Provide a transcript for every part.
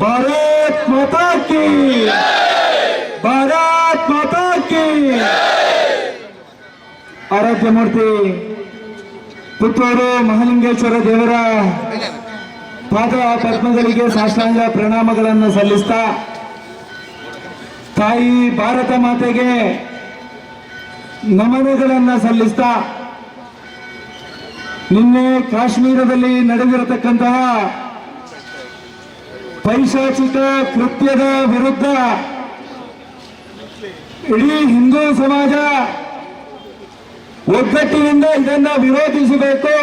ಭಾರತ್ ಮಾತಾ ಕಿ ಭಾರತ್ ಮಾತಾ ಕಿ ಆರಾಧ್ಯ ಮೂರ್ತಿ ಪುತ್ತೂರು ಮಹಾಲಿಂಗೇಶ್ವರ ದೇವರ ಪಾದ ಪದ್ಮಗಳಿಗೆ ಸಾಷ್ಟಾಂಗ ಪ್ರಣಾಮಗಳನ್ನು ಸಲ್ಲಿಸ್ತಾ ತಾಯಿ ಭಾರತ ಮಾತೆಗೆ ನಮನೆಗಳನ್ನು ಸಲ್ಲಿಸ್ತಾ ನಿನ್ನೆ ಕಾಶ್ಮೀರದಲ್ಲಿ ನಡೆದಿರತಕ್ಕಂತಹ ಪೈಶಾಚಿಕ ಕೃತ್ಯದ ವಿರುದ್ಧ ಇಡೀ ಹಿಂದೂ ಸಮಾಜ ಒಗ್ಗಟ್ಟಿನಿಂದ ಇದನ್ನು ವಿರೋಧಿಸಬೇಕು.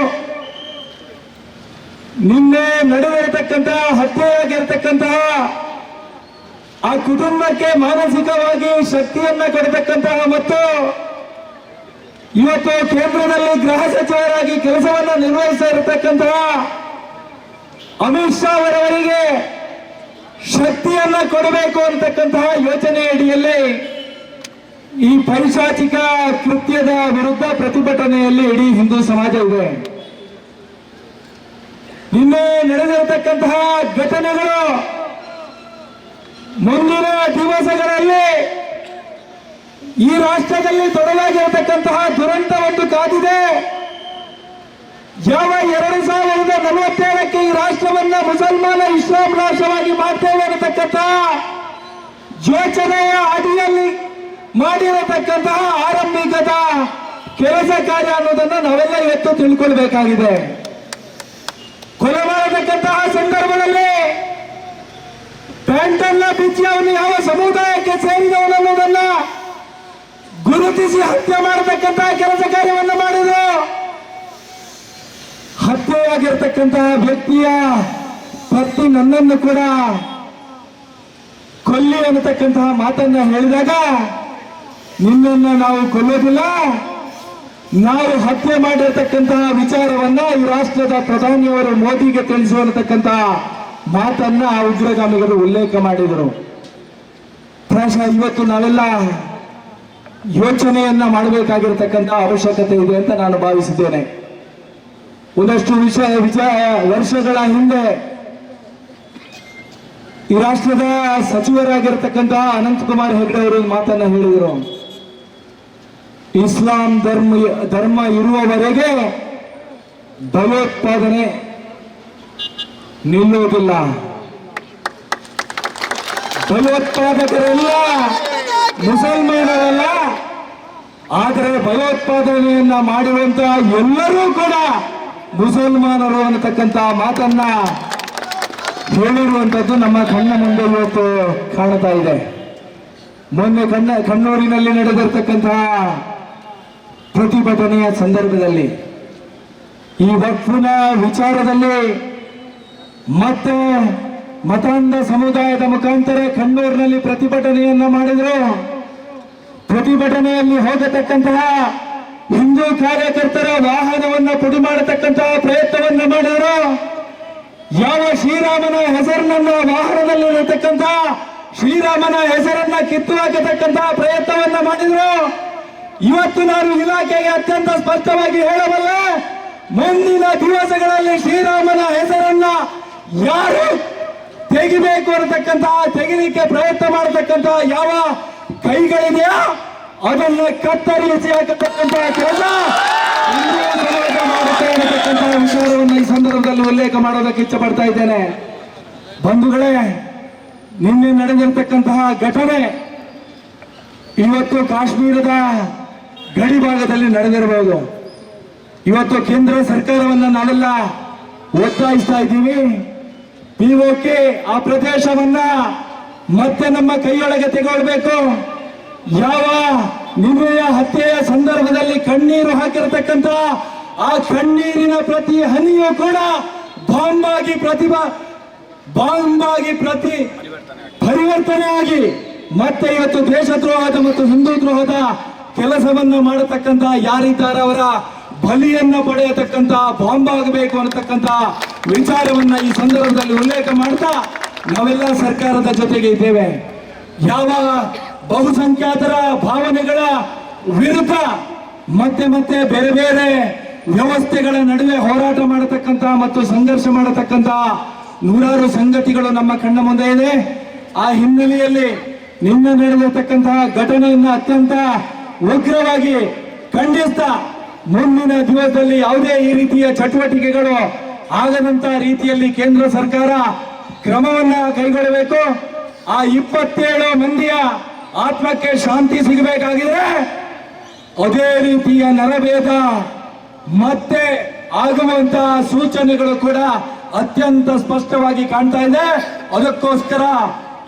ನಿನ್ನೆ ನಡೆದಿರತಕ್ಕಂತಹ ಹತ್ಯೆಯಾಗಿರತಕ್ಕಂತಹ, ಆ ಕುಟುಂಬಕ್ಕೆ ಮಾನಸಿಕವಾಗಿ ಶಕ್ತಿಯನ್ನ ಕೊಡತಕ್ಕಂತಹ ಮತ್ತು ಇವತ್ತು ಕೇಂದ್ರದಲ್ಲಿ ಗೃಹ ಸಚಿವರಾಗಿ ಕೆಲಸವನ್ನು ನಿರ್ವಹಿಸ್ತಾ ಇರತಕ್ಕಂತಹ ಅಮಿತ್ ಶಾ ಅವರವರಿಗೆ ಶಕ್ತಿಯನ್ನ ಕೊಡಬೇಕು ಅಂತಕ್ಕಂತಹ ಯೋಚನೆ ಅಡಿಯಲ್ಲಿ ಈ ಪರಿಶಾಚಿಕ ಕೃತ್ಯದ ವಿರುದ್ಧ ಪ್ರತಿಭಟನೆಯಲ್ಲಿ ಇಡೀ ಹಿಂದೂ ಸಮಾಜ ಇದೆ. ನಿನ್ನೆ ನಡೆದಿರತಕ್ಕಂತಹ ಘಟನೆಗಳು ಮುಂದಿನ ದಿವಸಗಳಲ್ಲಿ ಈ ರಾಷ್ಟ್ರದಲ್ಲಿ ತೊಡಲಾಗಿರತಕ್ಕಂತಹ ದುರಂತ ಒಂದು ಕಾದಿದೆ. ಯಾವ ಎರಡು ಸಾವಿರದ ನಲವತ್ತೇಳಕ್ಕೆ ಈ ರಾಷ್ಟ್ರವನ್ನ ಮುಸಲ್ಮಾನ ಇಸ್ಲಾಂ ರಾಷ್ಟ್ರವಾಗಿ ಮಾಡ್ತೇವೆ ಅನ್ನತಕ್ಕಂಥ ಯೋಚನೆಯ ಅಡಿಯಲ್ಲಿ ಮಾಡಿರತಕ್ಕಂತಹ ಆರಂಭಿಕದ ಕೆಲಸ ಕಾರ್ಯ ಅನ್ನೋದನ್ನ ನಾವೆಲ್ಲ ಇವತ್ತು ತಿಳ್ಕೊಳ್ಬೇಕಾಗಿದೆ. ಕೊಲೆ ಮಾಡತಕ್ಕಂತಹ ಸಂದರ್ಭದಲ್ಲಿ ಪ್ಯಾಂಟನ್ನ ಬಿಚ್ಚಿ ಅವನು ಯಾವ ಸಮುದಾಯಕ್ಕೆ ಸೇರಿದವನನ್ನೋದನ್ನ ಗುರುತಿಸಿ ಹತ್ಯೆ ಮಾಡತಕ್ಕಂತಹ ಕೆಲಸ ಕಾರ್ಯವನ್ನು ಮಾಡಿದ್ರು. ಹತ್ಯೆಯಾಗಿರ್ತಕ್ಕಂತಹ ವ್ಯಕ್ತಿಯ ಪತ್ನಿ ನನ್ನನ್ನು ಕೂಡ ಕೊಲ್ಲಿ ಅನ್ನತಕ್ಕಂತಹ ಮಾತನ್ನ ಹೇಳಿದಾಗ ನಿನ್ನನ್ನು ನಾವು ಕೊಲ್ಲೋದಿಲ್ಲ. ನಾವು ಹತ್ಯೆ ಮಾಡಿರ್ತಕ್ಕಂತಹ ವಿಚಾರವನ್ನ ಈ ರಾಷ್ಟ್ರದ ಪ್ರಧಾನಿಯವರು ಮೋದಿಗೆ ತಿಳಿಸುವಂತಕ್ಕಂತಹ ಮಾತನ್ನ ಆ ಉಗ್ರಗಾಮಿಗಳು ಉಲ್ಲೇಖ ಮಾಡಿದರು. ಪ್ರಾಯಶಃ ಇವತ್ತು ನಾವೆಲ್ಲ ಯೋಚನೆಯನ್ನ ಮಾಡಬೇಕಾಗಿರ್ತಕ್ಕಂಥ ಅವಶ್ಯಕತೆ ಇದೆ ಅಂತ ನಾನು ಭಾವಿಸಿದ್ದೇನೆ. ಒಂದಷ್ಟು ವಿಷಯ ವಿಚಾರ ವರ್ಷಗಳ ಹಿಂದೆ ಈ ರಾಷ್ಟ್ರದ ಸಚಿವರಾಗಿರ್ತಕ್ಕಂತಹ ಅನಂತಕುಮಾರ್ ಹೆಗಡೆ ಅವರು ಮಾತನ್ನ ಹೇಳಿದರು. ಇಸ್ಲಾಂ ಧರ್ಮ ಧರ್ಮ ಇರುವವರೆಗೆ ಭಯೋತ್ಪಾದನೆ ನಿಲ್ಲುವುದಿಲ್ಲ ಭಯೋತ್ಪಾದಕರೆಲ್ಲ ಮುಸಲ್ಮಾನರಲ್ಲ, ಆದರೆ ಭಯೋತ್ಪಾದನೆಯನ್ನ ಮಾಡಿರುವಂತಹ ಎಲ್ಲರೂ ಕೂಡ ಮುಸಲ್ಮಾನರು ಅನ್ನತಕ್ಕಂತ ಮಾತನ್ನ ಹೇಳಿರುವಂತದ್ದು ನಮ್ಮ ಕಣ್ಣ ಮುಂದೆ ಇವತ್ತು ಕಾಣ್ತಾ ಇದೆ. ಮೊನ್ನೆ ಕಣ್ಣ ಕಣ್ಣೂರಿನಲ್ಲಿ ನಡೆದಿರ್ತಕ್ಕಂತಹ ಪ್ರತಿಭಟನೆಯ ಸಂದರ್ಭದಲ್ಲಿ ಈ ವಕ್ಫಿನ ವಿಚಾರದಲ್ಲಿ ಮತ್ತೆ ಮತಾಂಧ ಸಮುದಾಯದ ಮುಖಾಂತರ ಕಣ್ಣೂರಿನಲ್ಲಿ ಪ್ರತಿಭಟನೆಯನ್ನ ಮಾಡಿದ್ರು. ಪ್ರತಿಭಟನೆಯಲ್ಲಿ ಹೋಗತಕ್ಕಂತಹ ಹಿಂದೂ ಕಾರ್ಯಕರ್ತರ ವಾಹನವನ್ನ ಪುಡಿ ಮಾಡತಕ್ಕಂತಹ ಪ್ರಯತ್ನವನ್ನ ಮಾಡಿದ್ರು ಯಾವ ಶ್ರೀರಾಮನ ಹೆಸರನ್ನ ವಾಹನದಲ್ಲಿ ಇರತಕ್ಕಂತ ಶ್ರೀರಾಮನ ಹೆಸರನ್ನ ಕಿತ್ತು ಹಾಕತಕ್ಕಂತಹ ಪ್ರಯತ್ನವನ್ನ ಮಾಡಿದ್ರು. ಇವತ್ತು ನಾನು ಇಲಾಖೆಗೆ ಅತ್ಯಂತ ಸ್ಪಷ್ಟವಾಗಿ ಹೇಳಬಲ್ಲೆ, ಮುಂದಿನ ದಿವಸಗಳಲ್ಲಿ ಶ್ರೀರಾಮನ ಹೆಸರನ್ನ ಯಾರು ತೆಗಿಬೇಕು ಅನ್ನತಕ್ಕಂತಹ ತೆಗಿಲಿಕ್ಕೆ ಪ್ರಯತ್ನ ಮಾಡತಕ್ಕಂತಹ ಯಾವ ಕೈಗಳಿದೆಯಾ? ಅದನ್ನ ಕತ್ತರಿಸಿ ಹಾಕತಕ್ಕಂತಹ ಕೆಲಸ ವಿಚಾರವನ್ನು ಈ ಸಂದರ್ಭದಲ್ಲಿ ಉಲ್ಲೇಖ ಮಾಡೋದಕ್ಕೆ ಇಚ್ಛೆ ಪಡ್ತಾ ಇದ್ದೇನೆ. ಬಂಧುಗಳೇ, ನಿನ್ನೆ ನಡೆದಿರ್ತಕ್ಕಂತಹ ಘಟನೆ ಇವತ್ತು ಕಾಶ್ಮೀರದ ಗಡಿ ಭಾಗದಲ್ಲಿ ನಡೆದಿರಬಹುದು. ಇವತ್ತು ಕೇಂದ್ರ ಸರ್ಕಾರವನ್ನು ನಾವೆಲ್ಲ ಒತ್ತಾಯಿಸ್ತಾ ಇದ್ದೀವಿ. ಪಿಒಕೆ ಆ ಪ್ರದೇಶವನ್ನ ಮತ್ತೆ ನಮ್ಮ ಕೈಯೊಳಗೆ ತೆಗೊಳ್ಬೇಕು. ಯಾವ ನಿನ್ನೆಯ ಹತ್ಯೆಯ ಸಂದರ್ಭದಲ್ಲಿ ಕಣ್ಣೀರು ಹಾಕಿರತಕ್ಕಂತ ಆ ಕಣ್ಣೀರಿನ ಪ್ರತಿ ಹನಿಯೂ ಕೂಡ ಬಾಂಬ್ ಆಗಿ ಪ್ರತಿಭಾ ಬಾಂಬ್ ಆಗಿ ಪ್ರತಿ ಪರಿವರ್ತನೆ ಆಗಿ ಮತ್ತೆ ಇವತ್ತು ದೇಶದ್ರೋಹದ ಮತ್ತು ಹಿಂದೂ ದ್ರೋಹದ ಕೆಲಸವನ್ನು ಮಾಡತಕ್ಕಂತ ಯಾರಿದ್ದಾರೆ ಅವರ ಬಲಿಯನ್ನು ಪಡೆಯತಕ್ಕಂತ ಬಾಂಬ್ ಆಗಬೇಕು ಅನ್ನತಕ್ಕಂತ ವಿಚಾರವನ್ನ ಈ ಸಂದರ್ಭದಲ್ಲಿ ಉಲ್ಲೇಖ ಮಾಡ್ತಾ ನಾವೆಲ್ಲ ಸರ್ಕಾರದ ಜೊತೆಗೆ ಇದ್ದೇವೆ. ಯಾವ ಬಹುಸಂಖ್ಯಾತರ ಭಾವನೆಗಳ ವಿರುದ್ಧ ಮತ್ತೆ ಮತ್ತೆ ಬೇರೆ ಬೇರೆ ವ್ಯವಸ್ಥೆಗಳ ನಡುವೆ ಹೋರಾಟ ಮಾಡತಕ್ಕಂತ ಮತ್ತು ಸಂಘರ್ಷ ಮಾಡತಕ್ಕಂತ ನೂರಾರು ಸಂಗತಿಗಳು ನಮ್ಮ ಕಣ್ಣ ಮುಂದೆ ಇದೆ. ಆ ಹಿನ್ನೆಲೆಯಲ್ಲಿ ನಿನ್ನೆ ನಡೆದಿರತಕ್ಕಂತಹ ಘಟನೆಯನ್ನು ಅತ್ಯಂತ ಉಗ್ರವಾಗಿ ಖಂಡಿಸ್ತಾ ಮುಂದಿನ ದಿವಸದಲ್ಲಿ ಯಾವುದೇ ಈ ರೀತಿಯ ಚಟುವಟಿಕೆಗಳು ಆಗದಂತ ರೀತಿಯಲ್ಲಿ ಕೇಂದ್ರ ಸರ್ಕಾರ ಕ್ರಮವನ್ನ ಕೈಗೊಳ್ಳಬೇಕು. ಆ ಇಪ್ಪತ್ತೇಳು ಮಂದಿಯ ಆತ್ಮಕ್ಕೆ ಶಾಂತಿ ಸಿಗಬೇಕಾಗಿದೆ. ಅದೇ ರೀತಿಯ ನರಭೇದ, ಮತ್ತೆ ಆಗುವಂತಹ ಸೂಚನೆಗಳು ಕೂಡ ಅತ್ಯಂತ ಸ್ಪಷ್ಟವಾಗಿ ಕಾಣ್ತಾ ಇದೆ. ಅದಕ್ಕೋಸ್ಕರ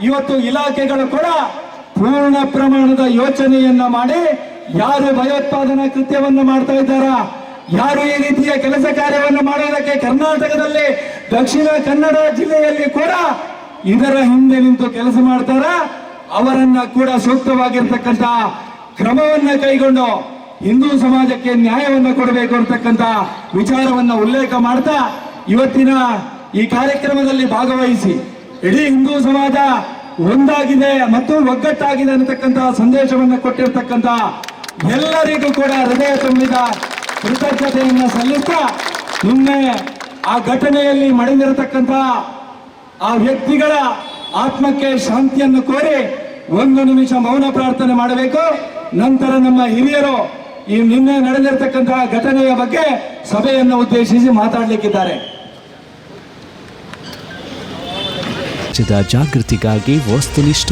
ಇವತ್ತು ಇಲಾಖೆಗಳು ಕೂಡ ಪೂರ್ಣ ಪ್ರಮಾಣದ ಯೋಚನೆಯನ್ನ ಮಾಡಿ, ಯಾರು ಭಯೋತ್ಪಾದನಾ ಕೃತ್ಯವನ್ನು ಮಾಡ್ತಾ ಇದ್ದಾರ, ಯಾರು ಈ ರೀತಿಯ ಕೆಲಸ ಕಾರ್ಯವನ್ನು ಮಾಡೋದಕ್ಕೆ ಕರ್ನಾಟಕದಲ್ಲಿ, ದಕ್ಷಿಣ ಕನ್ನಡ ಜಿಲ್ಲೆಯಲ್ಲಿ ಕೂಡ ಇದರ ಹಿಂದೆ ನಿಂತು ಕೆಲಸ ಮಾಡ್ತಾರ ಅವರನ್ನ ಕೂಡ ಸೂಕ್ತವಾಗಿರ್ತಕ್ಕಂಥ ಕ್ರಮವನ್ನ ಕೈಗೊಂಡು ಹಿಂದೂ ಸಮಾಜಕ್ಕೆ ನ್ಯಾಯವನ್ನ ಕೊಡಬೇಕು ಅಂತಕ್ಕಂಥ ವಿಚಾರವನ್ನ ಉಲ್ಲೇಖ ಮಾಡ್ತಾ ಇವತ್ತಿನ ಈ ಕಾರ್ಯಕ್ರಮದಲ್ಲಿ ಭಾಗವಹಿಸಿ ಇಡೀ ಹಿಂದೂ ಸಮಾಜ ಒಂದಾಗಿದೆ ಮತ್ತು ಒಗ್ಗಟ್ಟಾಗಿದೆ ಅನ್ನತಕ್ಕಂತಹ ಸಂದೇಶವನ್ನು ಕೊಟ್ಟಿರ್ತಕ್ಕಂಥ ಎಲ್ಲರಿಗೂ ಕೂಡ ಹೃದಯ ತುಂಬಿದ ಕೃತಜ್ಞತೆಯನ್ನ ಸಲ್ಲಿಸ್ತಾ ನಿನ್ನೆ ಆ ಘಟನೆಯಲ್ಲಿ ಮಡಿದಿರತಕ್ಕಂಥ ಆ ವ್ಯಕ್ತಿಗಳ ಆತ್ಮಕ್ಕೆ ಶಾಂತಿಯನ್ನು ಕೋರಿ ಒಂದು ನಿಮಿಷ ಮೌನ ಪ್ರಾರ್ಥನೆ ಮಾಡಬೇಕು. ನಂತರ ನಮ್ಮ ಹಿರಿಯರು ಈ ನಿನ್ನೆ ನಡೆದಿರತಕ್ಕಂತಹ ಘಟನೆಯ ಬಗ್ಗೆ ಸಭೆಯನ್ನು ಉದ್ದೇಶಿಸಿ ಮಾತಾಡಲಿಕ್ಕಿದ್ದಾರೆ. ಜಾಗೃತಿಗಾಗಿ ವಸ್ತುನಿಷ್ಠ